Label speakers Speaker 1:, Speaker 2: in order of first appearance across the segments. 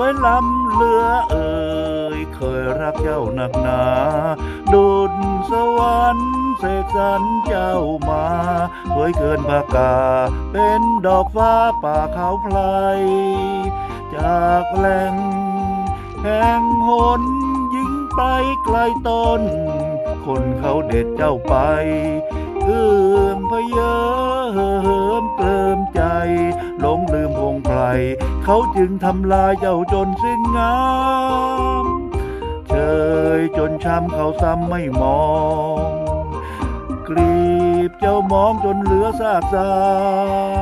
Speaker 1: วยลำเลือเอ่ยเคยรักเจ้าหนักหนาดุดสวรรค์เสกสรรเจ้ามาเผยเกินปากกา เป็นดอกฟ้าป่าเขาไพลจากแหล่งแห่งหนยิงไปไกลต้น คนเขาเด็ดเจ้าไป เขาจึงทำลายเจ้าจนสิ้นงามเชยจนช้ำเขาซ้ำไม่มอง กรีบเจ้ามองจนเหลือซากสา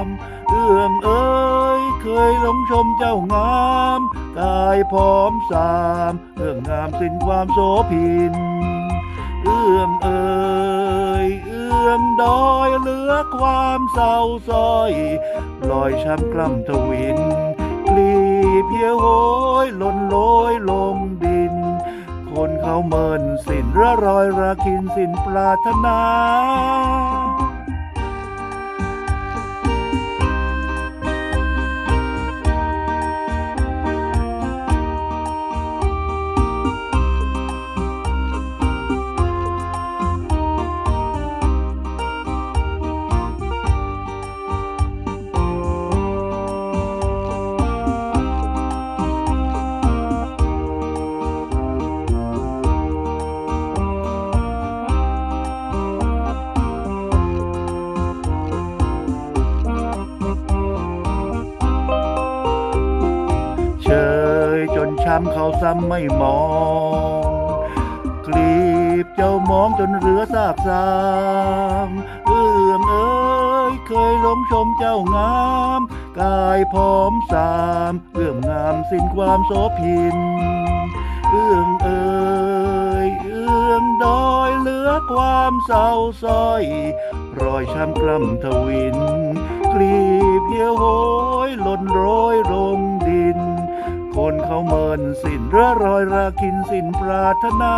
Speaker 1: มเอื้องเอ้ยเคยหลงชมเจ้างามกายพร้อมสามเอื้องงามสิ้นความโสพิน อื้องดอยเหลือความเศร้าซ้อยลอยช้ำกล้ำทวินกลีเพียวโหยหล่นลอยลงดิน คนเขาเมินสิ้นระรอยราคินสิ้นปรารถนา จนช้ำเขาซ้ำไม่มอง กลีบเจ้ามองจนเหลือซากสามเอื้อมเอ้ยเคยหลงชมเจ้างาม กายพร้อมสามเอื้อมงามสิ้นความโสพินเอื้องเอ้ยเอื้องดอยเหลือความเศร้าซ้อย รอยช้ำกล้ำทวิน กลีบเพียวโหยหล่นโรยลง รือรอยรากินสินปรารถนา